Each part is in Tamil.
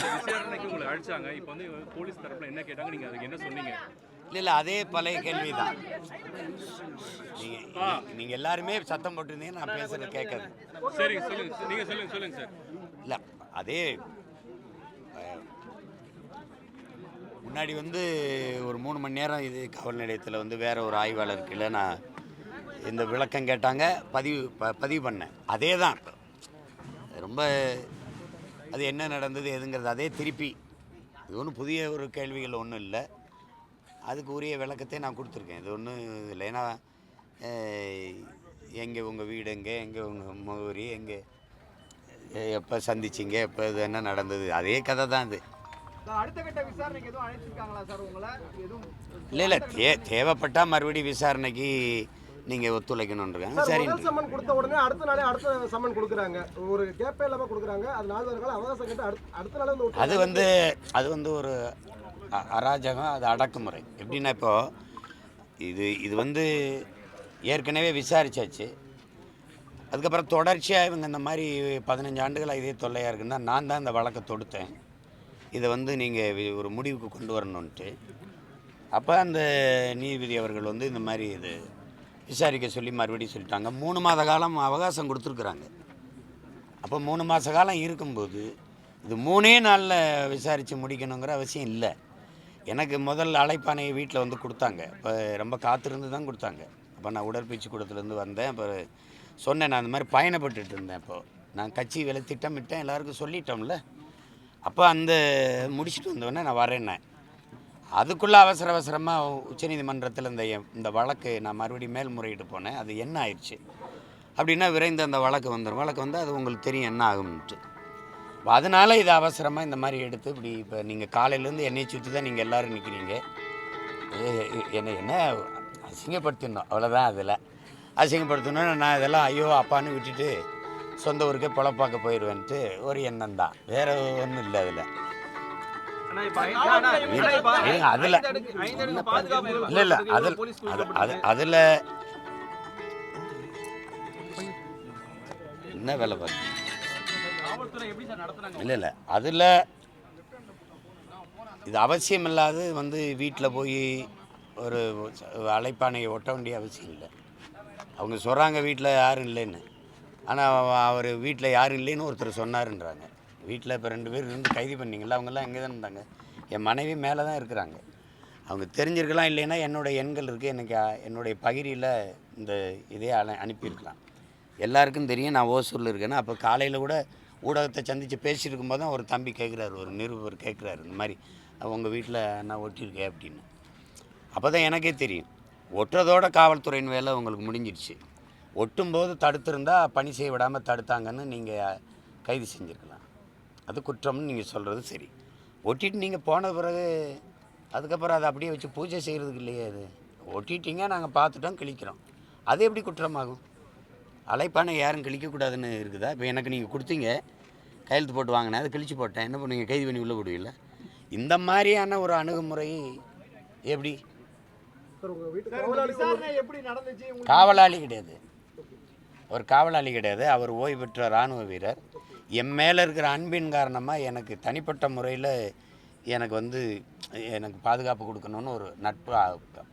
விசாரணைக்கு உங்களை அழைச்சாங்க இப்போ வந்து போலீஸ் தரப்புல என்ன கேட்டாங்க நீங்க அதுக்கு என்ன சொன்னீங்க? இல்லை இல்லை அதே பழைய கேள்வி தான் நீங்கள் நீங்கள் எல்லாருமே சத்தம் போட்டிருந்தீங்க நான் பேசுறது கேட்காது சரிங்க சொல்லுங்க நீங்க சொல்லுங்க சொல்லுங்க சார். இல்லை அதே முன்னாடி வந்து ஒரு மூணு மணி நேரம் இது காவல் நிலையத்தில் வந்து வேற ஒரு ஆய்வாளர் கீழே நான் இந்த விளக்கம் கேட்டாங்க பதிவு ப பதிவு பண்ணேன். அதே தான் ரொம்ப அது என்ன நடந்தது எதுங்கிறது அதே திருப்பி. இது ஒன்றும் புதிய ஒரு கேள்விகள் ஒன்றும் இல்லை. அதுக்கு உரிய விளக்கத்தை நான் கொடுத்துருக்கேன். இது ஒன்றும் இல்லை. ஏன்னா எங்கே உங்கள் வீடு எங்கே? எங்கே உங்கள் முகவரி எங்கே? எப்போ சந்திச்சிங்க? எப்போ இது என்ன நடந்தது? அதே கதை தான் இது. சார், அடுத்த கட்ட விசாரணைக்கு எதுவும் அழைச்சிருக்காங்களா சார் உங்களை? எதுவும் இல்லை இல்லை. தே தேவைப்பட்டால் மறுபடியும் விசாரணைக்கு நீங்கள் ஒத்துழைக்கணுன்றாங்க சார் சம்மன் கொடுத்த உடனே அடுத்த நாளே அடுத்த சம்மன் கொடுக்குறாங்க. ஒரு கேப்பே இல்லாம கொடுக்குறாங்க. அது நாலு வார காலம் அவகாசம் கேட்டு அடுத்த நாளே வந்து அது வந்து அது வந்து ஒரு அராஜகம் அது அடக்குமுறை. எப்படின்னா இப்போ இது இது வந்து ஏற்கனவே விசாரிச்சாச்சு. அதுக்கப்புறம் தொடர்ச்சியாக இவங்க இந்த மாதிரி பதினஞ்சு ஆண்டுகளாக இதே தொல்லையாக இருக்குன்னா நான் தான் இந்த வழக்கை தொடுத்தேன். இதை வந்து நீங்கள் ஒரு முடிவுக்கு கொண்டு வரணுன்ட்டு அப்போ அந்த நீதிபதி அவர்கள் வந்து இந்த மாதிரி இது விசாரிக்க சொல்லி மறுபடியும் சொல்லிட்டாங்க. மூணு மாத காலம் அவகாசம் கொடுத்துருக்குறாங்க. அப்போ மூணு மாத காலம் இருக்கும்போது இது மூணே நாளில் விசாரித்து முடிக்கணுங்கிற அவசியம் இல்லை. எனக்கு முதல் அழைப்பானையை வீட்டில் வந்து கொடுத்தாங்க. இப்போ ரொம்ப காத்திருந்து தான் கொடுத்தாங்க. அப்போ நான் உடற்பயிற்சி கூடத்துலேருந்து வந்தேன். அப்போ சொன்னேன் நான் அந்த மாதிரி பயணப்பட்டுட்டு இருந்தேன் இப்போது நான் கட்சி வேலை திட்டமிட்டேன் எல்லாருக்கும் சொல்லிட்டோம்ல. அப்போ அந்த முடிச்சுட்டு வந்தோடனே நான் வரேன்னேன். அதுக்குள்ளே அவசர அவசரமாக உச்சநீதிமன்றத்தில் இந்த இந்த வழக்கு நான் மறுபடியும் மேல்முறையீடு போனேன். அது என்ன ஆயிடுச்சு? அப்படின்னா விரைந்து அந்த வழக்கு வந்துடும் வழக்கு வந்து அது உங்களுக்கு தெரியும் என்ன ஆகும்ன்ட்டு. அதனால் அதனால இது அவசரமாக இந்த மாதிரி எடுத்து இப்படி இப்போ நீங்கள் காலையிலேருந்து என்னை சுற்றி தான் நீங்கள் எல்லோரும் நிற்கிறீங்க என்ன என்ன அசிங்கப்படுத்திடணும். அவ்வளோதான் அதில். அசிங்கப்படுத்தணும்னு நான் இதெல்லாம் ஐயோ அப்பான்னு விட்டுட்டு சொந்த ஊருக்கே பொழப்பாக்க போயிடுவேன்ட்டு ஒரு எண்ணம் தான். வேறு ஒன்றும் இல்லை அதில். அதில் இல்லை இல்லை. அதில் அது அது அதில் என்ன வேலை பார்த்து இல்லை இல்லை. அதில் இது அவசியம் இல்லாது வந்து வீட்டில் போய் ஒரு அழைப்பானையை ஒட்ட வேண்டிய அவசியம் இல்லை. அவங்க சொல்கிறாங்க வீட்டில் யாரும் இல்லைன்னு. ஆனால் அவர் வீட்டில் யாரும் இல்லைன்னு ஒருத்தர் சொன்னாருன்றாங்க. வீட்டில் இப்போ ரெண்டு பேர் இருந்து கைது பண்ணிங்களா? அவங்கெல்லாம் எங்கே தான் இருந்தாங்க? என் மனைவி மேலே தான் இருக்கிறாங்க. அவங்க தெரிஞ்சிருக்கலாம் இல்லைன்னா என்னோடய எண்கள் இருக்குது எனக்கு என்னுடைய பகிரியில் இந்த இதே அனு அனுப்பியிருக்கலாம். எல்லாருக்கும் தெரியும். நான் ஓசூரில் இருக்கேன்னு அப்போ காலையில் கூட ஊடகத்தை சந்தித்து பேசியிருக்கும் போது தான் ஒரு தம்பி கேட்குறாரு ஒரு நிருபர் கேட்குறாரு இந்த மாதிரி உங்கள் வீட்டில் நான் ஒட்டியிருக்கேன் அப்படின்னு. அப்போ தான் எனக்கே தெரியும். ஒட்டுறதோட காவல்துறையின் வேலை உங்களுக்கு முடிஞ்சிடுச்சு. ஒட்டும்போது தடுத்திருந்தால் பணி செய்ய விடாமல் தடுத்தாங்கன்னு நீங்கள் கைது செஞ்சுருக்கலாம். அது குற்றம்னு நீங்கள் சொல்கிறது சரி. ஒட்டிட்டு நீங்கள் போன பிறகு அதுக்கப்புறம் அதை அப்படியே வச்சு பூஜை செய்கிறதுக்கு இல்லையே அது? ஒட்டிட்டீங்க நாங்கள் பார்த்துட்டோம் கிழிக்கிறோம். அது எப்படி குற்றமாகும்? அலைப்பானை யாரும் கிழிக்கக்கூடாதுன்னு இருக்குதா? இப்போ எனக்கு நீங்கள் கொடுத்தீங்க கையெழுத்து போட்டு வாங்கினேன் அதை கிழிச்சு போட்டேன். என்ன பண்ணுவீங்க கைது பண்ணி உள்ளே போடுவீங்களா? இந்த மாதிரியான ஒரு அணுகுமுறை எப்படி? காவலாளி கிடையாது. ஒரு காவலாளி கிடையாது. அவர் ஓய்வு பெற்ற இராணுவ வீரர். என் மேலே இருக்கிற அன்பின் காரணமாக எனக்கு தனிப்பட்ட முறையில் எனக்கு வந்து எனக்கு பாதுகாப்பு கொடுக்கணும்னு ஒரு நட்பு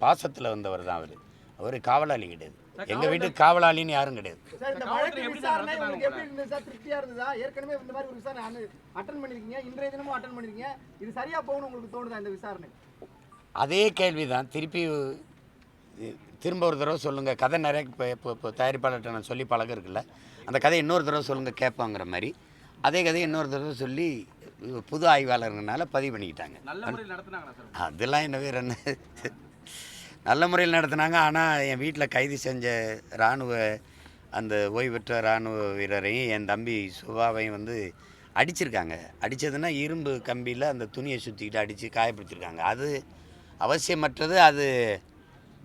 பாசத்தில் வந்தவர் தான் அவர். அவர் காவலாளி கிடையாது. எங்கள் வீட்டுக்கு காவலாளின்னு யாரும் கிடையாது. சார் இந்த வழக்கு விசாரணை உங்களுக்கு எப்படி இருந்தது சார் திருப்தியா இருந்ததா ஏற்கனவே இந்த மாதிரி ஒரு விசாரணை அட்டன் பண்ணிருக்கீங்க இன்றைய தினமும் அட்டன் பண்ணிருக்கீங்க. இது சரியா போகணும் உங்களுக்கு தோணுதா இந்த விசாரணை அதே கேள்வி தான் திருப்பி திரும்ப ஒரு தடவை சொல்லுங்கள் கதை நிறைய இப்போ இப்போ இப்போ தயாரிப்பாளர்கிட்ட நான் சொல்லி பழக்கம் இருக்குல்ல அந்த கதையை இன்னொரு தடவை சொல்லுங்கள் கேட்பாங்கிற மாதிரி. அதே கதையை இன்னொரு தடவை சொல்லி புது ஆய்வாளர்னால பதிவு பண்ணிக்கிட்டாங்க. அதெல்லாம் என்ன வேறு என்ன? நல்ல முறையில் நடத்துனாங்க. ஆனால் என் வீட்டில் கைது செஞ்ச இராணுவ அந்த ஓய்வு பெற்ற இராணுவ வீரரையும் என் தம்பி சுபாவையும் வந்து அடிச்சிருக்காங்க. அடித்ததுன்னா இரும்பு கம்பியில் அந்த துணியை சுற்றிக்கிட்டு அடித்து காயப்படுத்திருக்காங்க. அது அவசியமற்றது. அது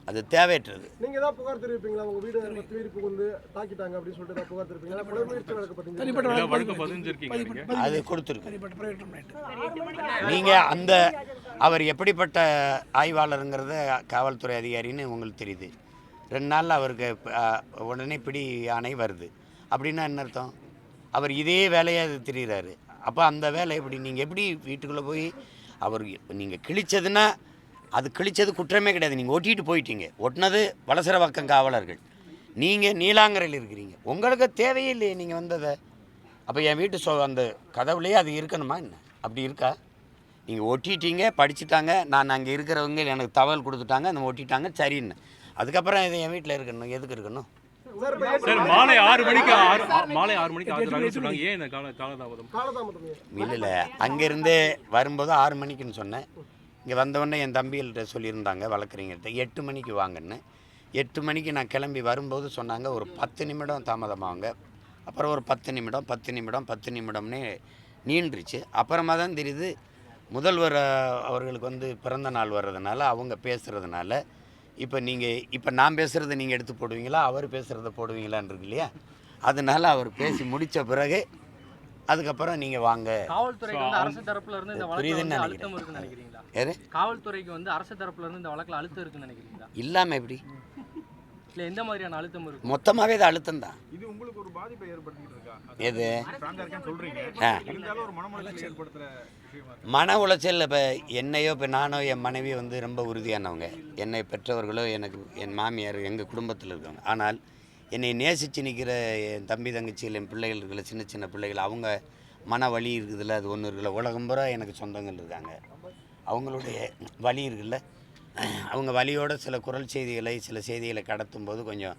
அது தேவையற்றது. நீங்க தான் புகார் தெரிவிப்பீங்களா? உங்க வீடு வீடு புகுந்து தாக்கிட்டாங்க அப்படின்னு சொல்லிட்டு புகார் தெரிவிப்பீங்களா? கொலை முயற்சி வழக்கு பதிஞ்சிருக்கீங்க அது கொடுத்துருக்கு. நீங்கள் அந்த அவர் எப்படிப்பட்ட ஆய்வாளருங்கிறத காவல்துறை அதிகாரின்னு உங்களுக்கு தெரியுது. ரெண்டு நாளில் அவருக்கு உடனே பிடி ஆணை வருது. அப்படின்னா என்ன அர்த்தம்? அவர் இதே வேலையாக தெரிகிறாரு அப்போ அந்த வேலை எப்படி? நீங்கள் எப்படி வீட்டுக்குள்ளே போய் அவர் நீங்கள் கிழிச்சதுன்னா அது கிழிச்சது குற்றமே கிடையாது. நீங்கள் ஒட்டிட்டு போயிட்டீங்க. ஒட்டினது வலசரவாக்கம் காவலர்கள். நீங்கள் நீலாங்கரையில் இருக்கிறீங்க. உங்களுக்கு தேவையே இல்லையே நீங்கள் வந்ததை. அப்போ என் வீட்டு சொ அந்த கதவுலேயே அது இருக்கணுமா என்ன? அப்படி இருக்கா? நீங்கள் ஒட்டிட்டீங்க படிச்சுட்டாங்க. நான் அங்கே இருக்கிறவங்க எனக்கு தகவல் கொடுத்துட்டாங்க அந்த ஒட்டிட்டாங்க. சரின்னு அதுக்கப்புறம் இது என் வீட்டில் இருக்கணும். எதுக்கு இருக்கணும்? மாலை ஆறு மணிக்கு மாலை ஆறு மணிக்கு சொன்னாங்க. ஏன் காலதாமதம்? இல்லைல்ல அங்கேருந்தே வரும்போது ஆறு மணிக்குன்னு சொன்னேன். இங்கே வந்தவொடனே என் தம்பிகள்கிட்ட சொல்லியிருந்தாங்க வழக்கறிஞர்கிட்ட எட்டு மணிக்கு வாங்கன்னு. எட்டு மணிக்கு நான் கிளம்பி வரும்போது சொன்னாங்க ஒரு பத்து நிமிடம் தாமதமாகுங்க அப்புறம் ஒரு பத்து நிமிடம் பத்து நிமிடம் பத்து நிமிடம்னே நீண்டுருச்சு. அப்புறமா தான் தெரியுது முதல்வர் அவர்களுக்கு வந்து பிறந்த நாள் வர்றதுனால அவங்க பேசுகிறதுனால இப்போ நீங்கள் இப்போ நான் பேசுகிறத நீங்கள் எடுத்து போடுவீங்களா? அவர் பேசுகிறத போடுவீங்களான் இருக்கு இல்லையா? அதனால அவர் பேசி முடித்த பிறகு அதுக்கப்புறம் நீங்கள் வாங்க. காவல்துறைக்கு வந்து அரசு தரப்புல இருந்து இந்த வழக்குல வந்து. அழுத்தம் இருக்குன்னு நினைக்கிறீங்களா? யாரு? காவல்துறைக்கு வந்து அரசு தரப்புல இருந்து இந்த வழக்குல அழுத்தம் இருக்குன்னு நினைக்கிறீங்களா? இல்லாமல் எப்படி? இல்ல எந்த மாதிரியான அழுத்தம் இருக்கு? மொத்தமாகவே இது அழுத்தம் தான். இது உங்களுக்கு ஒரு பாதிப்பை ஏற்படுத்திட்டு இருக்கா? எது? மன உளைச்சல் இப்போ என்னையோ இப்போ நானோ என் மனைவி வந்து ரொம்ப உறுதியானவங்க. என்னை பெற்றவர்களோ எனக்கு என் மாமியார் எங்கள் குடும்பத்தில் இருக்காங்க ஆனால் என்னை நேசித்து நிற்கிற என் தம்பி தங்கச்சிகள் என் பிள்ளைகள் இருக்கிற சின்ன சின்ன பிள்ளைகள் அவங்க மன வலி இருக்குதுல்ல அது ஒன்று இருக்குல்ல. உலகம் பூரா எனக்கு சொந்தங்கள் இருக்காங்க. அவங்களுடைய வலி இருக்குல்ல. அவங்க வலியோட சில குரல் செய்திகளை சில செய்திகளை கடத்தும் போது கொஞ்சம்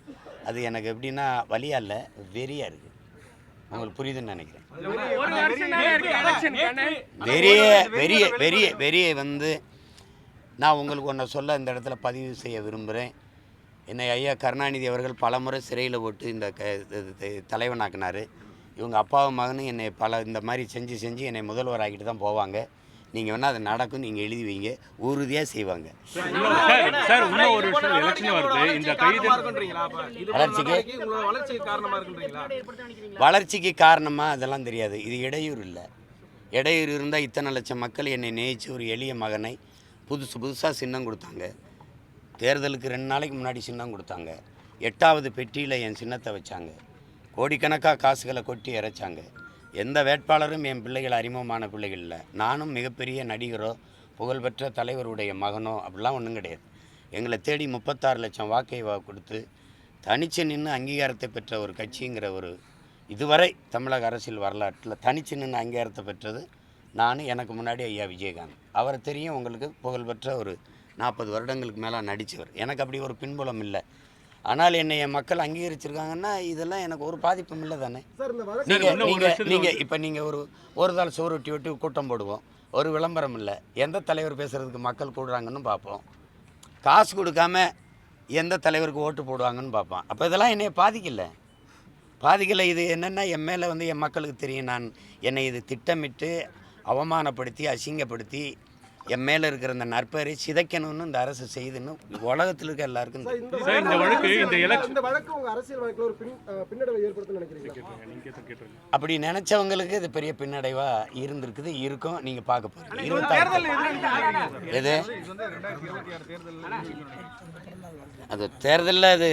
அது எனக்கு எப்படின்னா வலியா இல்லை வெறியாக இருக்குது உங்களுக்கு புரியுதுன்னு நினைக்கிறேன். வெறிய வெறிய வெறிய வெறிய வந்து நான் உங்களுக்கு ஒன்றை சொல்ல இந்த இடத்துல பதிவு செய்ய விரும்புகிறேன் என்னை ஐயா கருணாநிதி அவர்கள் பலமுறை சிறையில் போட்டு இந்த க தலைவனாக்குனார். இவங்க அப்பாவும் மகனும் என்னை பல இந்த மாதிரி செஞ்சு செஞ்சு என்னை முதல்வர் ஆக்கிட்டு தான் போவாங்க. நீங்கள் வேணால் அது நடக்கும் நீங்கள் எழுதி வைங்க. உறுதியாக செய்வாங்க. சார் சார் இன்னும் ஒரு விஷயம் எலெக்ஷன் வருது. இந்த கைது வளர்ச்சிக்கு வளர்ச்சிக்கு காரணமாக அதெல்லாம் தெரியாது. இது இடையூறு இல்லை. இடையூறு இருந்தால் இத்தனை லட்சம் மக்கள் என்னை நேசித்து ஒரு எளிய மகனை புதுசு புதுசாக சின்னம் கொடுத்தாங்க. தேர்தலுக்கு ரெண்டு நாளைக்கு முன்னாடி சின்னம் கொடுத்தாங்க. எட்டாவது பெட்டியில் என் சின்னத்தை வச்சாங்க. கோடிக்கணக்காக காசுகளை கொட்டி இறைச்சாங்க. எந்த வேட்பாளரும் என் பிள்ளைகள் அறிமுகமான பிள்ளைகள் இல்லை. நானும் மிகப்பெரிய நடிகரோ புகழ்பெற்ற தலைவருடைய மகனோ அப்படிலாம் ஒன்றும் கிடையாது. எங்களை தேடி முப்பத்தாறு லட்சம் வாக்கை வா கொடுத்து தனிச்சு நின்று அங்கீகாரத்தை பெற்ற ஒரு கட்சிங்கிற ஒரு இதுவரை தமிழக அரசியல் வரலாற்றில் தனிச்சு நின்று அங்கீகாரத்தை பெற்றது நான் எனக்கு முன்னாடி ஐயா விஜயகாந்த். அவரை தெரியும் உங்களுக்கு புகழ்பெற்ற ஒரு நாற்பது வருடங்களுக்கு மேலே நடித்தவர் எனக்கு அப்படி ஒரு பின்புலம் இல்லை. ஆனால் என்னை என் மக்கள் அங்கீகரிச்சிருக்காங்கன்னா இதெல்லாம் எனக்கு ஒரு பாதிப்பும் இல்லை தானே. சார் இந்த வழக்கு நீங்கள் நீங்கள் நீங்கள் இப்போ நீங்கள் ஒரு ஒரு தாள் சோறு ஒட்டி ஒட்டி கூட்டம் போடுவோம். ஒரு விளம்பரம் இல்லை. எந்த தலைவர் பேசுகிறதுக்கு மக்கள் கூடுறாங்கன்னு பார்ப்போம். காசு கொடுக்காம எந்த தலைவருக்கு ஓட்டு போடுவாங்கன்னு பார்ப்போம். அப்போ இதெல்லாம் என்னைய பாதிக்கல. பாதிக்கலை இது என்னென்னா என் மேலே வந்து என் மக்களுக்கு தெரியும். நான் என்னை இது திட்டமிட்டு அவமானப்படுத்தி அசிங்கப்படுத்தி என் மேலே இருக்கிற அந்த நற்பெயரை சிதைக்கணும்னு இந்த அரசு செய்துன்னு உலகத்தில் இருக்க எல்லாருக்கும். இந்த வழக்கு, இந்த வழக்கு உங்க அரசியல் வழக்குல ஒரு பின்னடைவை ஏற்படுத்தும் நீங்க அப்படி நினச்சவங்களுக்கு இது பெரிய பின்னடைவாக இருந்திருக்குது இருக்கும். நீங்கள் பார்க்க போகிறீங்க இருபத்தாறு எது? அது தேர்தலில் அது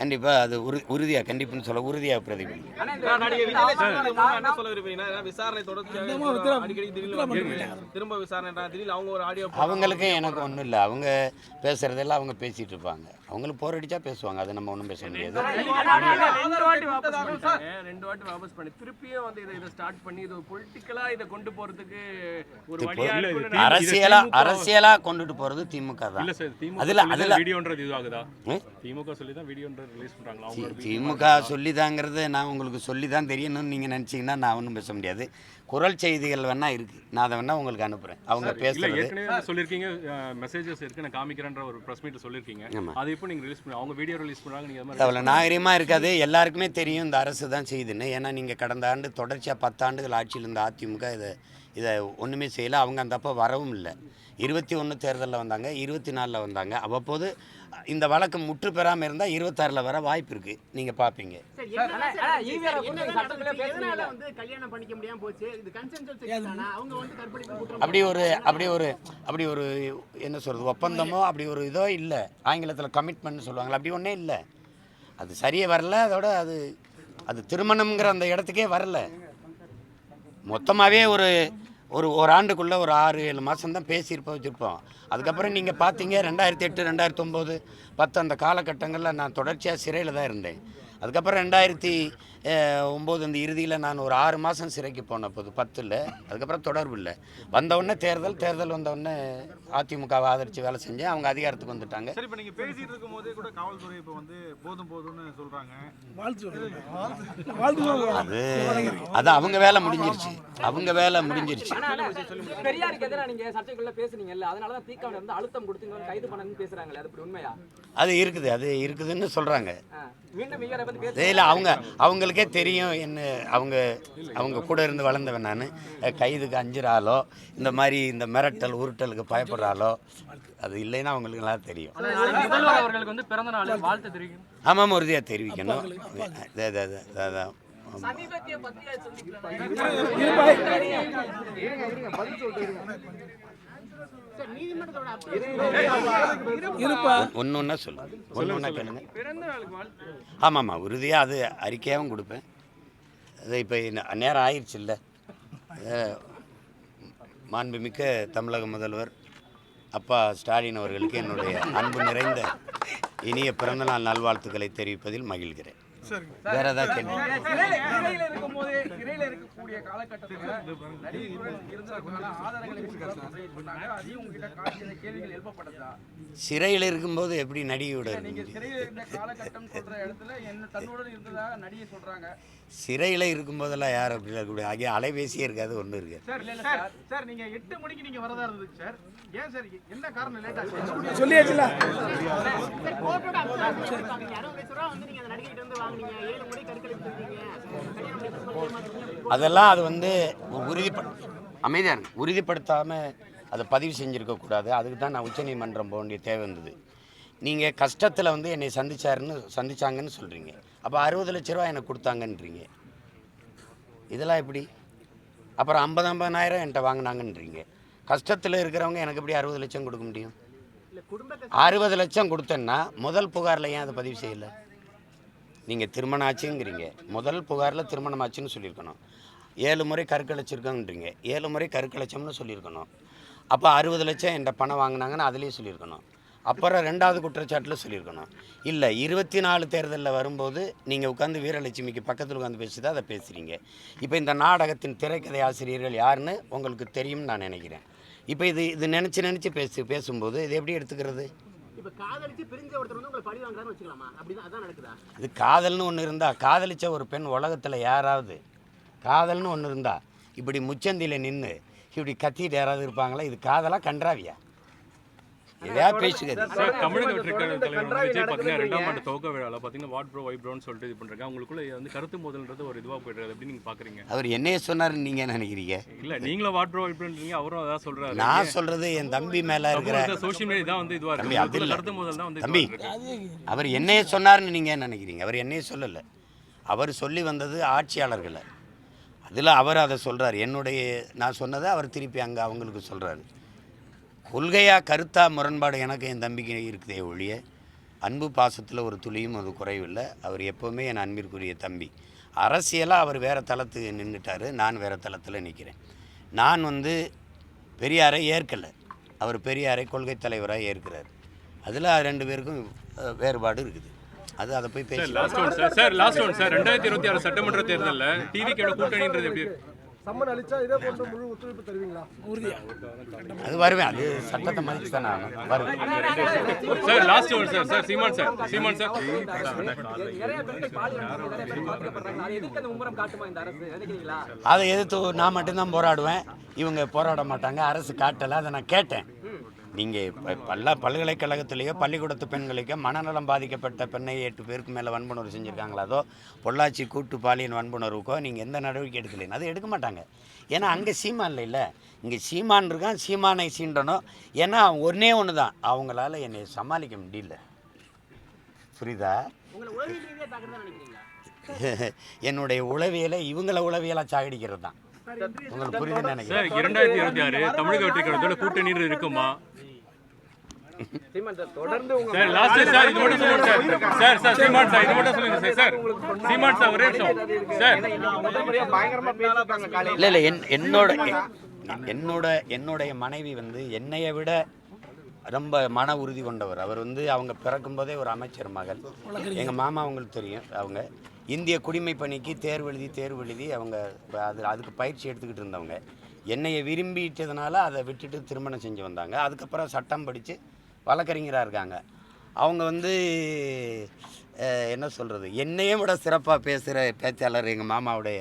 கண்டிப்பாக அது உறு உறுதியாக கண்டிப்புன்னு சொல்ல உறுதியாக பிரதிபலிக்கும். நடிகை விஜய் லட்சுமி முர்மு என்ன சொல்ல விரும்புறீங்கன்னா ஏன்னா விசாரணை தொடர்ச்சியாக அடிக்கடி திடீர்னு வந்துட்டு திரும்ப விசாரணை திடீர்னு அவங்க ஒரு ஆடியோ அவங்களுக்கும் எனக்கு ஒன்றும் இல்லை அவங்க பேசுகிறதெல்லாம் அவங்க பேசிகிட்டு இருப்பாங்க. அவங்களுக்கு போர் அடித்தா பேசுவாங்க. அது நம்ம ஒன்றும் பேச முடியாது. ரெண்டு வாட்டி வாபஸ் பண்ணிட்டாங்க. ரெண்டு வாட்டி வாபஸ் பண்ணி திருப்பியும் வந்து இதை இதை ஸ்டார்ட் பண்ணி இது பொலிட்டிக்கலா இதை கொண்டு போறதுக்கு ஒரு திமுக அரசியலாக கொண்டுட்டு போகிறது திமுக தான். இல்ல சார் திமுக அதுல- அதுல- வீடியோன்றது இது ஆகுதா ம்? திமுக சொல்லி தான் வீடியோன்றது ரிலீஸ் திமுக சொல்லிதாங்கிறது நான் உங்களுக்கு சொல்லி தான் தெரியணும்னு நீங்கள் நினச்சிங்கன்னா நான் ஒன்றும் பேச முடியாது. குரல் செய்திகள் வேணா இருக்குது நான் அதை வேணா உங்களுக்கு அனுப்புகிறேன் அவங்க பேசுகிறது சொல்லிருக்கீங்க மெசேஜஸ் இருக்கு. நான் காமிக்கிறேன்ற ஒரு பிரஸ் மீட் சொல்லிருக்கீங்க ஆமா. அது இப்போ நீங்க ரிலீஸ் பண்ணி அவங்க வீடியோ ரிலீஸ் பண்றாங்க. நீங்க அது மாதிரி அவ்வளோ நாகரிகமாக இருக்காது. எல்லாருக்குமே தெரியும். இந்த அரசு தான் செய்யுதுன்னு ஏன்னா நீங்கள் கடந்த ஆண்டு தொடர்ச்சியாக பத்தாண்டுகள் ஆட்சியில் இருந்த அதிமுக இதை இதை ஒன்றுமே செய்யலை. அவங்க அந்த அப்போ வரவும் இல்லை. இருபத்தி ஒன்று தேர்தலில் வந்தாங்க இருபத்தி நாலில் வந்தாங்க. அவ்வப்போது இந்த வழக்கு முற்று பெறாமல் இருந்தால் இருபத்தாறில் வர வாய்ப்பு இருக்குது நீங்கள் பார்ப்பீங்க எதனால வந்து கல்யாணம் பண்ணிக்க முடியாம போச்சு? இது கன்சென்சஸ் அவங்க வந்து கற்பழிப்பு குற்றம் அப்படி ஒரு அப்படி ஒரு அப்படி ஒரு என்ன சொல்கிறது ஒப்பந்தமோ அப்படி ஒரு இதோ இல்லை. ஆங்கிலத்தில் கமிட்மெண்ட் சொல்லுவாங்களே அப்படி ஒன்றே இல்லை. அது சரியே வரல அதோட அது அது திருமணம்ங்கிற அந்த இடத்துக்கே வரல. மொத்தமாகவே ஒரு ஒரு ஒரு ஆண்டுக்குள்ளே ஒரு ஆறு ஏழு மாதம் தான் பேசியிருப்போம் வச்சுருப்போம். அதுக்கப்புறம் நீங்கள் பார்த்தீங்க ரெண்டாயிரத்தி எட்டு ரெண்டாயிரத்தி ஒம்பது பத்து அந்த காலகட்டங்களில் நான் தொடர்ச்சியாக சிறையில் தான் இருந்தேன். அதுக்கப்புறம் ரெண்டாயிரத்தி ஒம்பது இந்த இறுதியில் நான் ஒரு ஆறு மாதம் சிறைக்கு போன போது பத்தில் அதுக்கப்புறம் தொடர்பு இல்லை. வந்தவுடனே தேர்தல் தேர்தல் வந்தவுடனே அதிமுகவை ஆதரித்து வேலை செஞ்சேன் அவங்க அதிகாரத்துக்கு வந்துட்டாங்க. சரி இப்போ நீங்க பேசிட்டு இருக்கும் போதே கூட காவல்துறை இப்போ வந்து போதும் போதும்னு சொல்றாங்க. அது அது அவங்க வேலை முடிஞ்சிருச்சு. அவங்க வேலை முடிஞ்சிருச்சு. பெரியாருக்கு எதிராக நீங்க சர்ச்சைக்குள்ள பேசுனீங்கல்ல அதனால தான் தீக்காவில இருந்து அழுத்தம் கொடுத்து கைது பண்ணணும்னு பேசுறாங்களே அது இப்படி உண்மையா? அது இருக்குது அது இருக்குதுன்னு சொல்கிறாங்க இல்லை அவங்க அவங்களுக்கே தெரியும் என்ன அவங்க அவங்க கூட இருந்து வளர்ந்தவன் நான். கைதுக்கு அஞ்சுறாலோ இந்த மாதிரி இந்த மிரட்டல் உருட்டலுக்கு பயப்படுறாலோ அது இல்லைன்னா அவங்களுக்கு நல்லா தெரியும். முதல்வர் அவர்களுக்கு வந்து பிறந்த நாள் வாழ்த்து தெரிவிக்கும் ஆமாம் உறுதியாக தெரிவிக்கணும். அது- அது- அது- அதான். சமீபத்திய பத்திரிகை ஒன்று ஒன்றா சொல்லு. ஒன்று ஒன்றா கேளுங்க. பிறந்த நாளுக்கு வாழ்த்து ஆமாம் ஆமாம் உறுதியாக அது அறிக்கையாகவும் கொடுப்பேன். அது இப்போ நேரம் ஆயிடுச்சு இல்லை மாண்புமிக்க தமிழக முதல்வர் அப்பா ஸ்டாலின் அவர்களுக்கு என்னுடைய அன்பு நிறைந்த இனிய பிறந்தநாள் நல்வாழ்த்துக்களை தெரிவிப்பதில் மகிழ்கிறேன். வேற ஏதாவது கேள்வி? சிறையில இருக்கும் போதே சிறையில இருக்கக்கூடிய காலகட்டத்துல நடிகை சிறையில் இருக்கும்போது எப்படி நடிகையோட இருக்க சிறையில இருந்த காலகட்டம் சொல்ற இடத்துல என்ன தன்னோட இருந்ததாக நடிகை சொல்றாங்க. சிறையில் இருக்கும்போதெல்லாம் யார் அப்படி இருக்கக்கூடிய ஆகிய அலைபேசியே இருக்காது ஒன்றும் இருக்காது. சார் சார் சார் நீங்க எட்டு மணிக்கு நீங்க வரதா இருந்ததுக்கு சார். ஏன் சார் என்ன காரணம் லேட் ஆச்சு? சொல்லியாச்சுல. அதெல்லாம் அது வந்து உறுதிப்ப அமைதியாக இருக்கு உறுதிப்படுத்தாமல் அதை பதிவு செஞ்சுருக்க கூடாது. அதுக்கு தான் நான் உச்சநீதிமன்றம் போக வேண்டிய தேவை வந்தது நீங்கள் கஷ்டத்தில் வந்து என்னை சந்திச்சாருன்னு சந்திச்சாங்கன்னு சொல்கிறீங்க அப்போ அறுபது லட்ச ரூபா எனக்கு கொடுத்தாங்கன்றீங்க. இதெல்லாம் எப்படி? அப்புறம் ஐம்பது ஐம்பதாயிரம் என்கிட்ட வாங்கினாங்கன்றீங்க. கஷ்டத்தில் இருக்கிறவங்க எனக்கு எப்படி அறுபது லட்சம் கொடுக்க முடியும்? அறுபது லட்சம் கொடுத்தேன்னா முதல் புகாரில் ஏன் அதை பதிவு செய்யலை? நீங்கள் திருமணம் ஆச்சுங்கிறீங்க. முதல் புகாரில் திருமணம் ஆச்சுன்னு சொல்லியிருக்கணும். ஏழு முறை கருக்கலைச்சிருக்கோன்றீங்க. ஏழு முறை கருக்கலைச்சம்னு சொல்லியிருக்கணும். அப்போ அறுபது லட்சம் என்கிட்ட பணம் வாங்கினாங்கன்னு அதுலேயும் சொல்லியிருக்கணும். அப்புறம் ரெண்டாவது குற்றச்சாட்டில் சொல்லியிருக்கணும். இல்லை இருபத்தி நாலு தேர்தலில் வரும்போது நீங்கள் உட்காந்து வீரலட்சுமிக்கு பக்கத்தில் உட்காந்து பேசி தான் அதை பேசுகிறீங்க இப்போ இந்த நாடகத்தின் திரைக்கதை ஆசிரியர்கள் யாருன்னு உங்களுக்கு தெரியும்னு நான் நினைக்கிறேன். இப்போ இது இது நினச்சி நினச்சி பேசு பேசும்போது இது எப்படி எடுத்துக்கிறது? இது காதல்னு ஒன்று இருந்தால் காதலிச்ச ஒரு பெண் உலகத்தில் யாராவது காதல்னு ஒன்று இருந்தா இப்படி முச்சந்தியில் நின்று இப்படி கத்திட்டு யாராவது இருப்பாங்களா? இது காதலா கன்றாவியா? எதையா பேசுகிறது சார் தமிழக வெற்றி கழக தலைவர் விஜய் பார்த்தீங்கன்னா ரெண்டாம் ஆண்டு துவக்க விழாவில் பார்த்தீங்கன்னா வாட் ப்ரோ ஒய் ப்ரோன்னு சொல்லிட்டு இது பண்ணுறாங்க அவங்களுக்குள்ள இது வந்து கருத்து மோதல்ன்றது ஒரு இதுவாக போயிட்டு எப்படி நீங்கள் பார்க்குறீங்க அவர் என்னைய சொன்னாருன்னு நீங்கள் நினைக்கிறீங்க? இல்லை நீங்களும் வாட் ப்ரோ ப்ரோன்றீங்க அவரும் அதான் சொல்கிறாரு நான் சொல்கிறது என் தம்பி மேலே இருக்கிற சோஷியல் மீடியா தான் வந்து இதுவாக தம்பி, இருக்கு. அது உங்களுக்குள்ள இல்ல. கருத்து மோதல் தான் வந்து தம்பி. அவர் என்னைய சொன்னாருன்னு நீங்கள் நினைக்கிறீங்க? அவர் என்னைய சொல்லலை. அவர் சொல்லி வந்தது ஆட்சியாளர்களை அதில் அவர் அதை சொல்கிறார் என்னுடைய நான் சொன்னதை அவர் திருப்பி அங்கே அவங்களுக்கு சொல்கிறாரு கொள்கையாக கருத்தா முரண்பாடு எனக்கு என் தம்பிக்கு இருக்குதே ஒழிய அன்பு பாசத்தில் ஒரு துளியும் அது குறைவில்லை. அவர் எப்போவுமே என் அன்பிற்குரிய தம்பி. அரசியலாக அவர் வேறு தளத்துக்கு நின்றுட்டார் நான் வேறு தளத்தில் நிற்கிறேன் நான் வந்து பெரியாரை ஏற்கலை. அவர் பெரியாரை கொள்கை தலைவராக ஏற்கிறார். அதில் ரெண்டு பேருக்கும் வேறுபாடு இருக்குது. அது அதை போய் சார் பேசி last one sir. Sir last one sir. ரெண்டாயிரத்தி இருபத்தி ஆறு சட்டமன்ற தேர்தலில் டிவிக்கோட கூட்டணின்றது எப்படி சம்மன் அளிச்சா இதே போன்ற முழு ஒத்துழைப்பு தருவீங்களா? அது வருவேன். அது சட்டத்தை மதிச்சு தானே ஆகணும். வருவேன். Sir last one sir. Sir Seeman sir. Seeman sir. நிறைய பெண்கள் பாலியல் நிறைய பேர் பாதிக்கப்படுறாங்க அதை எதிர்த்து அந்த மும்முரம் காட்டுமா இந்த அரசு நினைக்கிறீங்களா அதை எதிர்த்து நான் மட்டும்தான் போராடுவேன். இவங்க போராட மாட்டாங்க. அரசு காட்டலை. அதை நான் கேட்டேன். நீங்கள் பல்ல பல்கலைக்கழகத்திலேயோ பள்ளிக்கூடத்து பெண்களுக்கோ மனநலம் பாதிக்கப்பட்ட பெண்ணை எட்டு பேருக்கு மேலே வன்புணர்வு செஞ்சுருக்காங்களா? அதோ பொள்ளாச்சி கூட்டு பாலியல் வன்புணர்வுக்கோ நீங்கள் எந்த நடவடிக்கை எடுக்கலைன்னு. அது எடுக்க மாட்டாங்க. ஏன்னா அங்கே சீமான் இல்லை இங்கே சீமான் இருக்கான் சீமானை சீண்டணும். ஏன்னா ஒன்றே ஒன்று தான். அவங்களால என்னை சமாளிக்க முடியல. புரியுதா? என்னுடைய உளவியலை இவங்கள உளவியலாக சாகடிக்கிறது தான். உங்களுக்கு புரியுதுன்னு நினைக்கிறேன். இரண்டாயிரத்தி இருபத்தி ஆறு தமிழக வெற்றி கழகத்தோட கூட்டணி இருக்குமா தொடர்ந்து சார் லாஸ்ட் சார் இது மட்டும் சொல்லுங்க sir. Sir sir Seeman sir இது மட்டும் சொல்லுங்க சார். சார் சீமான் சார் ஒரே நிமிஷம். சார். முதல் முறையா பயங்கரமா பேசிட்டாங்க காலையில. இல்லை இல்லை என் என்னோட என்- என்னோட என்னுடைய மனைவி வந்து என்னைய விட ரொம்ப மன உறுதி கொண்டவர். அவர் வந்து அவங்க பிறக்கும்போதே ஒரு அமைச்சர் மகள். எங்கள் மாமா அவங்களுக்கு தெரியும் அவங்க. இந்திய குடிமை பணிக்கு தேர்வு எழுதி தேர்வு எழுதி அவங்க அது அதுக்கு பயிற்சி எடுத்துக்கிட்டு இருந்தவங்க. என்னைய விரும்பிட்டதுனால அதை விட்டுட்டு திருமணம் செஞ்சு வந்தாங்க. அதுக்கப்புறம் சட்டம் படித்து வழக்கறிஞராக இருக்காங்க. அவங்க வந்து என்ன சொல்கிறது என்னையே விட சிறப்பாக பேசுகிற பேச்சாளர் எங்கள் மாமாவுடைய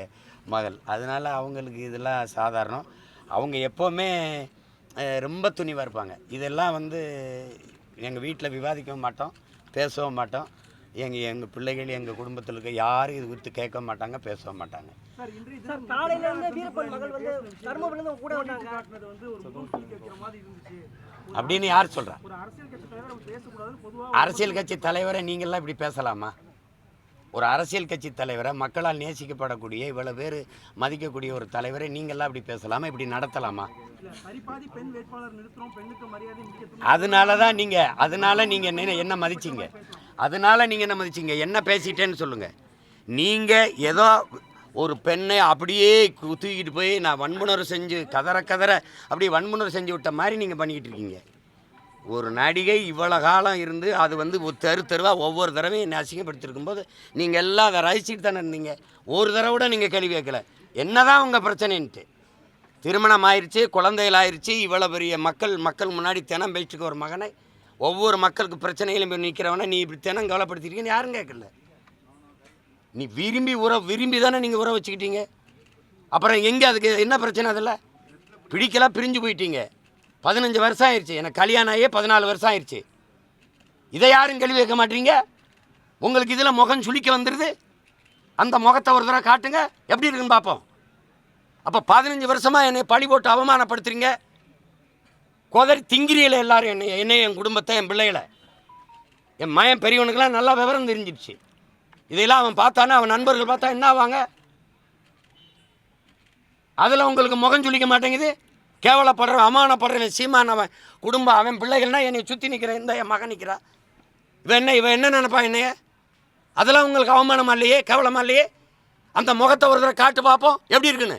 மகள். அதனால் அவங்களுக்கு இதெல்லாம் சாதாரணம். அவங்க எப்போவுமே ரொம்ப துணிவாக இருப்பாங்க. இதெல்லாம் வந்து எங்கள் வீட்டில் விவாதிக்கவும் மாட்டோம் பேசவும் மாட்டோம். எங்கள் எங்கள் பிள்ளைகள் எங்கள் குடும்பத்தில் இருக்க யாரும் இது குறித்து கேட்க மாட்டாங்க பேசவும் மாட்டாங்க. சார் காலையில இருந்து வீரப்பன் மகள் வந்து தர்மபுரியில இருந்து கூட வந்தாங்க. அப்படின்னு யார் சொல்கிறா அரசியல் கட்சி தலைவரை நீங்கள்லாம் இப்படி பேசலாமா? ஒரு அரசியல் கட்சி தலைவரை மக்களால் நேசிக்கப்படக்கூடிய இவ்வளோ பேர் மதிக்கக்கூடிய ஒரு தலைவரை நீங்கள்லாம் இப்படி பேசலாமா? இப்படி நடத்தலாமா? அதனால தான் நீங்கள் அதனால நீங்கள் என்ன என்ன மதிச்சிங்க? அதனால நீங்கள் என்ன மதிச்சிங்க? என்ன பேசிட்டேன்னு சொல்லுங்கள் நீங்கள் ஏதோ ஒரு பெண்ணை அப்படியே தூக்கிட்டு போய் நான் வன்புணர்வு செஞ்சு கதற கதற அப்படியே வன்புணர்வு செஞ்சு விட்ட மாதிரி நீங்கள் பண்ணிக்கிட்டு இருக்கீங்க. ஒரு நடிகை இவ்வளோ காலம் இருந்து அது வந்து ஒரு தெரு தெருவாக ஒவ்வொரு தடவையும் என்னை அசிங்கப்படுத்திருக்கும் போது நீங்கள் எல்லாம் அதை ரசிச்சுட்டு தானே இருந்தீங்க. ஒரு தடவை கூட நீங்கள் கேள்வி கேட்கல. என்னதான் உங்கள் பிரச்சனைன்ட்டு. திருமணம் ஆயிடுச்சு குழந்தைகள் ஆயிடுச்சு இவ்வளோ பெரிய மக்கள் மக்கள் முன்னாடி தினம் பேச்சுக்கு ஒரு மகனை ஒவ்வொரு மக்களுக்கு பிரச்சனைகளும் போய் நிற்கிறவனை நீ இப்படி தினம் கவலைப்படுத்திருக்கீங்கன்னு யாரும் கேட்கல. நீ விரும்பி உற விரும்பி தானே நீங்கள் உற வச்சுக்கிட்டீங்க? அப்புறம் எங்கே அதுக்கு என்ன பிரச்சனை அதில்? பிடிக்கலாம் பிரிஞ்சு போயிட்டீங்க. பதினஞ்சு வருஷம் ஆயிடுச்சு எனக்கு கல்யாணம் ஆகியே பதினாலு வருஷம் ஆயிடுச்சு இதை யாரும் கேள்வி கேட்க மாட்டீங்க? உங்களுக்கு இதில் முகம் சுளிக்க வந்துடுது அந்த முகத்தை ஒரு தடவை காட்டுங்க. எப்படி இருக்குன்னு பார்ப்போம். அப்போ பதினஞ்சு வருஷமாக என்னை பழி போட்டு அவமானப்படுத்துறீங்க? கொதறி திங்கிரியில் எல்லாரும் என்னை என்னை என் குடும்பத்தை என் பிள்ளைகளை. என் மயன் பெரியவனுக்கெல்லாம் நல்லா விவரம் தெரிஞ்சிடுச்சு. இதையெல்லாம் அவன் பார்த்தானே அவன் நண்பர்கள் பார்த்தா என்ன ஆவாங்க அதில் உங்களுக்கு முகம் சுளிக்க மாட்டேங்குது? கேவலப்படுற அமானப்படுறவன் சீமானவன் அவன் குடும்பம் அவன் பிள்ளைகள்னா என்னை சுற்றி நிற்கிற இந்த என் மகன் நிற்கிறா இவன் என்ன இவன் என்ன நினைப்பா என்னைய? அதெல்லாம் உங்களுக்கு அவமானமா இல்லையே கேவலமா இல்லையே? அந்த முகத்தை ஒரு தடவை காட்டு பார்ப்போம் எப்படி இருக்குன்னு?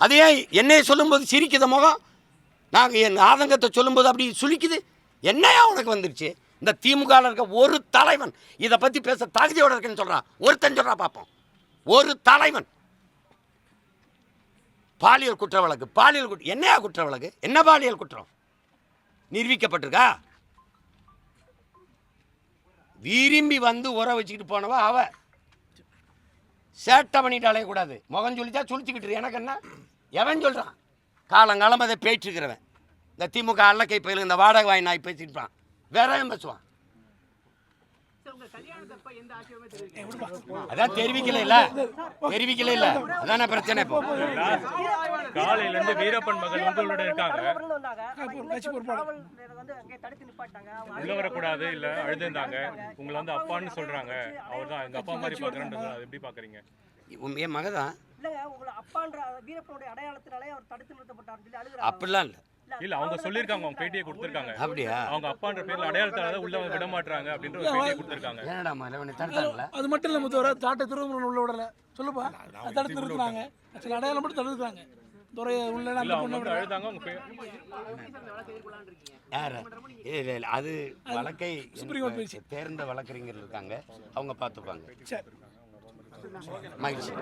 அது ஏன் என்னையை சொல்லும்போது சிரிக்குத முகம்? நாங்கள் என் ஆதங்கத்தை சொல்லும்போது அப்படி சுளிக்குது? என்னையா உனக்கு வந்துருச்சு? இந்த திமுகவில் இருக்க ஒரு தலைவன் இதை பற்றி பேச தகுதியோட இருக்குன்னு சொல்கிறான் ஒருத்தன் சொல்கிறா பார்ப்போம் ஒரு தலைவன். பாலியல் குற்ற வழக்கு பாலியல் குற்ற என்னையா குற்ற வழக்கு என்ன பாலியல் குற்றம்? நிரூபிக்கப்பட்டிருக்கா? விரும்பி வந்து உற வச்சுக்கிட்டு போனவா அவ. சேட்டை பண்ணிட்டு அலையக்கூடாது முகம் சொல்லிச்சா சுழிச்சுக்கிட்டு எனக்கு என்ன? எவன் சொல்கிறான் காலங்காலம் அதை பேச்சிருக்கிறவன் இந்த திமுக அல்லக்கை பயிலும் இந்த வாடகை வாய் நாய் பேசிட்டு வேற பேசுவான்? அதான் தெரிவிக்கல இல்ல தெரிவிக்கல இல்ல அதான பிரச்சனை இப்போ. காலையில இருந்து வீரப்பன் மகள் இருக்காங்க வந்து உள்ள வரக்கூடாது இல்ல அழுதுந்தாங்க உங்களை வந்து அப்பான்னு சொல்றாங்க. அவர் தான் எங்க அப்பா மாதிரி பாக்குறேன்றது அது எப்படி பாக்குறீங்க என் மக தான் இல்லங்க உங்களை அப்பான்ற வீரப்பனுடைய அடையாளத்தினாலே அவர் தடுத்து நிறுத்தப்பட்டார் சொல்லி அழுகுறாங்க. அப்படிலாம் இல்லை. இல்ல அவங்க சொல்லிருக்காங்க அவங்க பேட்டியை கொடுத்திருக்காங்க. அப்படியா? அவங்க அப்பான்ற பேர்ல அடையாளத்தால உள்ள விட மாட்டாங்க அப்படின்ற ஒரு பேட்டியை கொடுத்திருக்காங்க. ஏனடா மலவனை தடுத்தாங்களா அது மட்டும் இல்லை முத்தவர தாட்டை திருவண்ணூர் உள்ள விடல. சொல்லுப்பா தடுத்து நிறுத்துனாங்க சில அடையாளம் மட்டும் தடுத்துறாங்க துறைய உள்ள அழுதாங்க அவங்க யார? இல்லை இல்லை அது வழக்கை. தேர்ந்த வழக்கறிஞர் இருக்காங்க. அவங்க பார்த்துப்பாங்க. சரி. மகிழ்ச்சி.